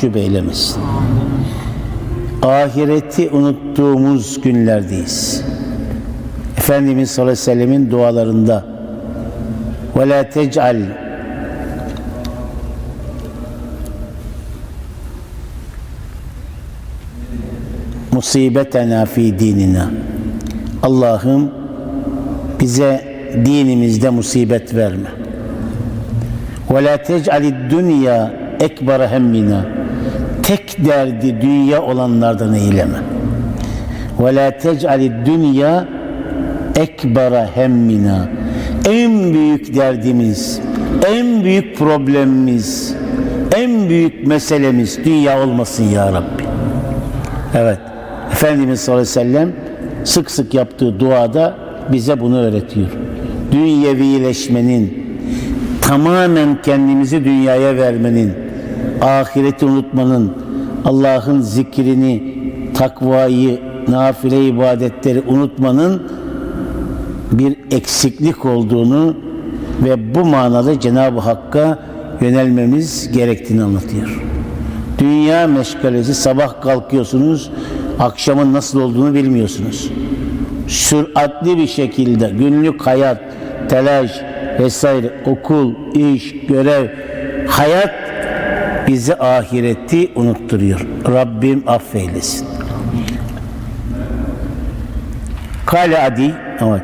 mahcup eylemesin. Ahireti unuttuğumuz günlerdeyiz. Efendimiz sallallahu aleyhi ve sellemin dualarında ve la tec'al musibetena fi dinina. Allah'ım bize dinimizde musibet verme. Ve la tec'alid dünya ekber hemmina. Tek derdi dünya olanlardan eyleme. Ve la tec'alid dünya ekbara hemmina. En büyük derdimiz, en büyük problemimiz, en büyük meselemiz dünya olmasın ya Rabbi. Evet. Efendimiz sallallahu aleyhi ve sellem sık sık yaptığı duada bize bunu öğretiyor. Dünyevileşmenin, tamamen kendimizi dünyaya vermenin, ahireti unutmanın, Allah'ın zikrini, takvayı, nafile ibadetleri unutmanın bir eksiklik olduğunu ve bu manada Cenab-ı Hakk'a yönelmemiz gerektiğini anlatıyor. Dünya meşgalesi sabah kalkıyorsunuz, akşamın nasıl olduğunu bilmiyorsunuz. Süratli bir şekilde günlük hayat, telaş vesaire, okul, iş, görev, hayat bizi ahireti unutturuyor. Rabbim affeylesin. Kale Adi, evet.